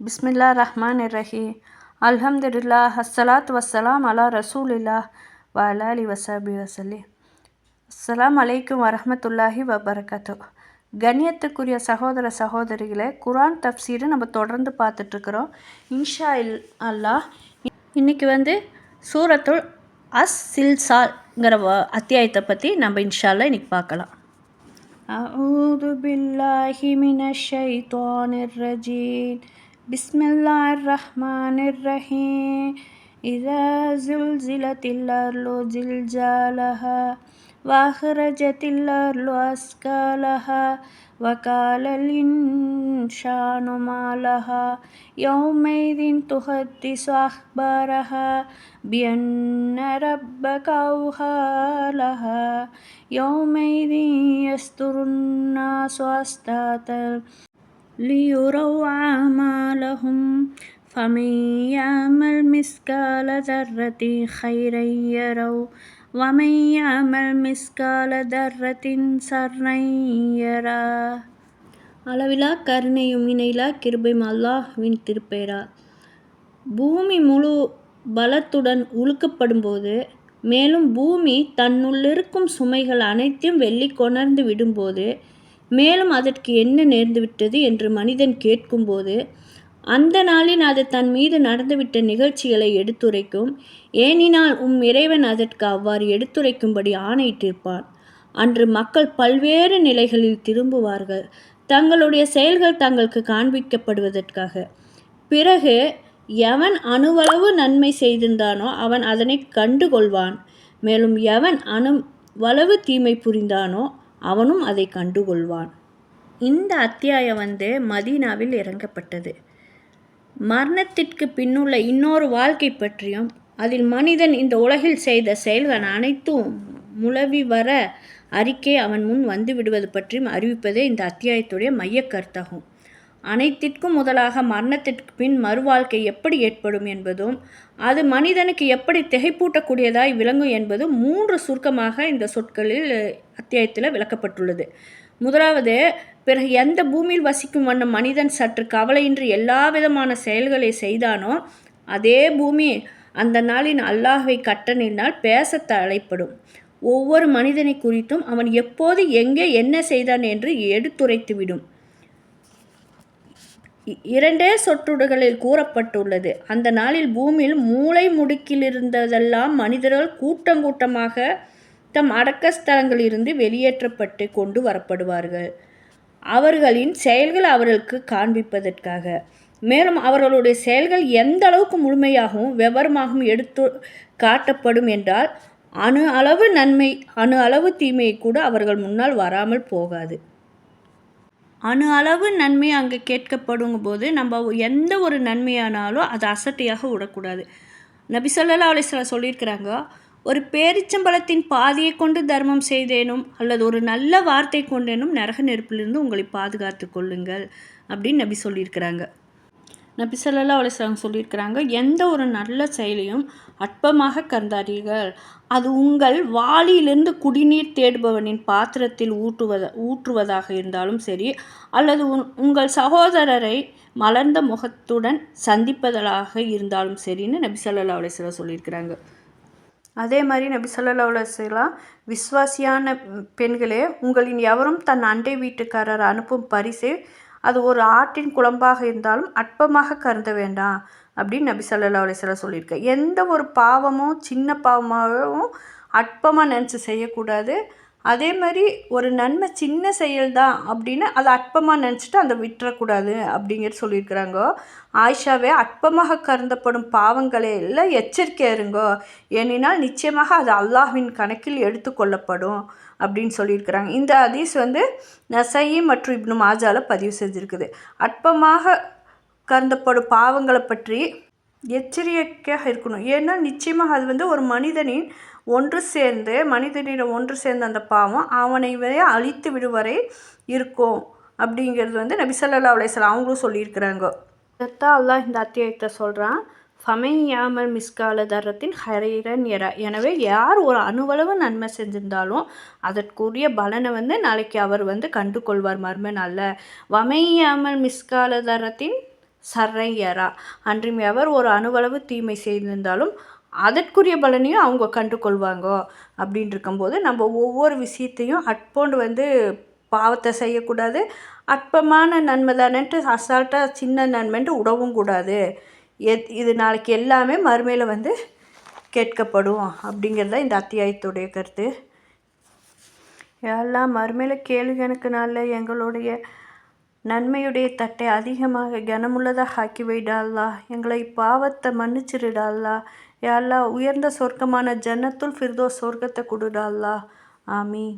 பிஸ்மில்லா ரஹ்மான் ரஹீம் அல்ஹம்துலில்லா அஸ்ஸலாத் வஸ்ஸலாம் அலா ரசூலில்லா வ அலா அலி வசாபி வசல்லி அஸ்ஸலாம் அலைக்கும் வரஹமத்துல்லாஹி வபரகாத்து கண்ணியத்துக்குரிய சகோதர சகோதரிகளே குரான் தப்சீரை நம்ம தொடர்ந்து பார்த்துட்ருக்குறோம் இன்ஷா இல் அல்லாஹ் இன்றைக்கி வந்து சூரத்துல் அஸ் சில்சால்ங்கிற வ- அத்தியாயத்தை பற்றி நம்ம இன்ஷால்லா இன்றைக்கி பார்க்கலாம் أعوذ بالله من الشيطان الرجيم بسم الله الرحمن الرحيم إذا زلزلت الأرض زلزالها وأخرجت الأرض أثقالها وقال الإنسان ما لها يومئذ تحدث أخبارها بأن ربك أوحى لها يومئذ يصدر الناس أشتاتا ليروا أعمالهم فمن يعمل مثقال ذرة خيرا يروا ومن يعمل مثقال ذرة شرا يره அளவிலா கருணையும் இணையிலா கிருபையும் அல்லாஹ்வின் திருப்பெயரா பூமி முழு பலத்துடன் உழுக்கப்படும்போது மேலும் பூமி தன்னுள்ளிருக்கும் சுமைகள் அனைத்தையும் வெள்ளி கொணர்ந்து விடும்போது மேலும் அதற்கு என்ன நேர்ந்துவிட்டது என்று மனிதன் கேட்கும்போது அந்த நாளில் அது தன் மீது நடந்துவிட்ட நிகழ்ச்சிகளை எடுத்துரைக்கும். ஏனினால் உம் இறைவன் அதற்கு அவ்வாறு எடுத்துரைக்கும்படி ஆணையிட்டிருப்பான். அன்று மக்கள் பல்வேறு நிலைகளில் திரும்புவார்கள். தங்களுடைய செயல்கள் தங்களுக்கு காண்பிக்கப்படுவதற்காக. பிறகு எவன் அணுவளவு நன்மை செய்திருந்தானோ அவன் அதனை கண்டுகொள்வான். மேலும் எவன் அணு வளவு தீமை புரிந்தானோ அவனும் அதை கண்டுகொள்வான். இந்த அத்தியாயம் வந்து மதீனாவில் இறங்கப்பட்டது. மரணத்திற்கு பின்னுள்ள இன்னொரு வாழ்க்கை பற்றியும் அதில் மனிதன் இந்த உலகில் செய்த செயல்கள் அனைத்தும் முழவி வர அறிக்கை அவன் முன் வந்து விடுவது பற்றியும் அறிவிப்பதே இந்த அத்தியாயத்துடைய மையக் கருத்தாகும். அனைத்திற்கும் முதலாக மரணத்திற்கு பின் மறுவாழ்க்கை எப்படி ஏற்படும் என்பதும் அது மனிதனுக்கு எப்படி திகைப்பூட்டக்கூடியதாய் விளங்கும் என்பதும் மூன்று சுருக்கமாக இந்த சொற்களில் அத்தியாயத்தில் விளக்கப்பட்டுள்ளது. முதலாவது பிறகு எந்த பூமியில் வசிக்கும் வண்ணம் மனிதன் சற்று கவலையின்றி எல்லா விதமான செயல்களை செய்தானோ அதே பூமி அந்த நாளின் அல்லாஹை கட்டணினால் பேச தலைப்படும். ஒவ்வொரு மனிதனை குறித்தும் அவன் எப்போது எங்கே என்ன செய்தான் என்று எடுத்துரைத்துவிடும். இரண்டே சொற்றொடுகளில் கூறப்பட்டுள்ளது. அந்த நாளில் பூமியில் மூளை முடுக்கிலிருந்ததெல்லாம் மனிதர்கள் கூட்டம் கூட்டமாக தம் அடக்கஸ்தலங்களிலிருந்து வெளியேற்றப்பட்டு கொண்டு வரப்படுவார்கள். அவர்களின் செயல்கள் அவர்களுக்கு காண்பிப்பதற்காக. மேலும் அவர்களுடைய செயல்கள் எந்த அளவுக்கு முழுமையாகவும் விவரமாகவும் எடுத்து காட்டப்படும் என்றால் அணு அளவு நன்மை அணு அளவு தீமையை கூட அவர்கள் முன்னால் வராமல் போகாது. அணு அளவு நன்மை அங்கே கேட்கப்படும் போது நம்ம எந்த ஒரு நன்மையானாலும் அது அசட்டையாக விடக்கூடாது. நபி சொல்லலா அலைஹி சொல்ல சொல்லியிருக்கிறாங்க ஒரு பேரிச்சம்பழத்தின் பாதியை கொண்டு தர்மம் செய்தேனும் அல்லது ஒரு நல்ல வார்த்தை கொண்டேனும் நரக நெருப்பிலிருந்து உங்களை பாதுகாத்து கொள்ளுங்கள் அப்படின்னு நபி சொல்லியிருக்கிறாங்க. நபி ஸல்லல்லாஹு சொல்லியிருக்கிறாங்க எந்த ஒரு நல்ல செயலையும் அற்பமாக கருந்தாரீர்கள் அது உங்கள் வாளியிலிருந்து குடிநீர் தேடுபவனின் பாத்திரத்தில் ஊற்றுவத ஊற்றுவதாக இருந்தாலும் சரி அல்லது உங்கள் சகோதரரை மலர்ந்த முகத்துடன் சந்திப்பதாக இருந்தாலும் சரின்னு நபி ஸல்லல்லாஹு அலைஹி சொல்லியிருக்கிறாங்க. அதே மாதிரி நபி ஸல்லல்லாஹு அலைஹி விஸ்வாசியான பெண்களே உங்களின் எவரும் தன் அண்டை வீட்டுக்காரர் அனுப்பும் பரிசை அது ஒரு ஆட்டின் குழம்பாக இருந்தாலும் அற்பமாக கருத வேண்டாம் அப்படின்னு நபி சல்லா அலைஹி சொல்லியிருக்கேன் எந்த ஒரு பாவமும் சின்ன பாவமாகவும் அற்பமாக நினச்சி செய்யக்கூடாது. அதே மாதிரி ஒரு நன்மை சின்ன செயல் தான் அப்படின்னு அதை அற்பமாக நினச்சிட்டு அதை விட்டுறக்கூடாது அப்படிங்கிறது சொல்லியிருக்கிறாங்க. ஆயிஷாவே அற்பமாக கருந்தப்படும் பாவங்களே எல்லாம் எச்சரிக்கையா இருங்கோ. ஏனினால் நிச்சயமாக அது அல்லாஹ்வின் கணக்கில் எடுத்துக்கொள்ளப்படும் அப்படின்னு சொல்லியிருக்கிறாங்க. இந்த ஹதீஸ் வந்து நசையி மற்றும் இப்னு மாஜால பதிவு செஞ்சுருக்குது. அற்பமாக கருந்தப்படும் பாவங்களை பற்றி எச்சரிக்கையாக இருக்கணும். ஏன்னா நிச்சயமாக அது வந்து ஒரு மனிதனின் ஒன்று சேர்ந்து மனிதனிடம் ஒன்று சேர்ந்த அந்த பாவம் அவனை அழித்து விடுவரை இருக்கும். அப்படிங்கிறது வந்து நபி ஸல்லல்லாஹு அவங்களும் சொல்லியிருக்கிறாங்க. இதைத்தான் அல்லாஹ் இந்த அத்தியாயத்தை சொல்கிறான் ஃபமை யாமல் மிஸ்கால தரத்தின் ஹரீரன் எற எனவே யார் ஒரு அணுவளவு நன்மை செஞ்சிருந்தாலும் அதற்குரிய பலனை வந்து நாளைக்கு அவர் வந்து கண்டு கொள்வார் மர்ம நல்ல வமை யாமல் மிஸ்கால தரத்தின் சர்ரையரா அன்றும் எவர் ஒரு அணுவளவு தீமை செய்திருந்தாலும் அதற்குரிய பலனையும் அவங்க கண்டு கொள்வாங்க அப்படின்னு இருக்கும்போது நம்ம ஒவ்வொரு விஷயத்தையும் அட்போண்டு வந்து பாவத்தை செய்யக்கூடாது. அற்பமான நன்மை தானேன்ட்டு அசால்ட்டாக சின்ன நன்மைன்ட்டு உடவும் கூடாது. எத் இது நாளைக்கு எல்லாமே மறுமையில் வந்து கேட்கப்படும். அப்படிங்கிறது தான் இந்த அத்தியாயத்துடைய கருத்து. எல்லாம் மறுமையில் கேள்வி எனக்கு நாளில் எங்களுடைய நன்மையுடைய தட்டை அதிகமாக கனமுள்ளதாக ஆக்கி வைடால்லா எங்களை பாவத்தை மன்னிச்சிருடால்லா யாழ்லா உயர்ந்த சொர்க்கமான ஜன்னத்துல் ஃபிர்தோ சொர்க்கத்தை கொடுடால்லா ஆமீன்.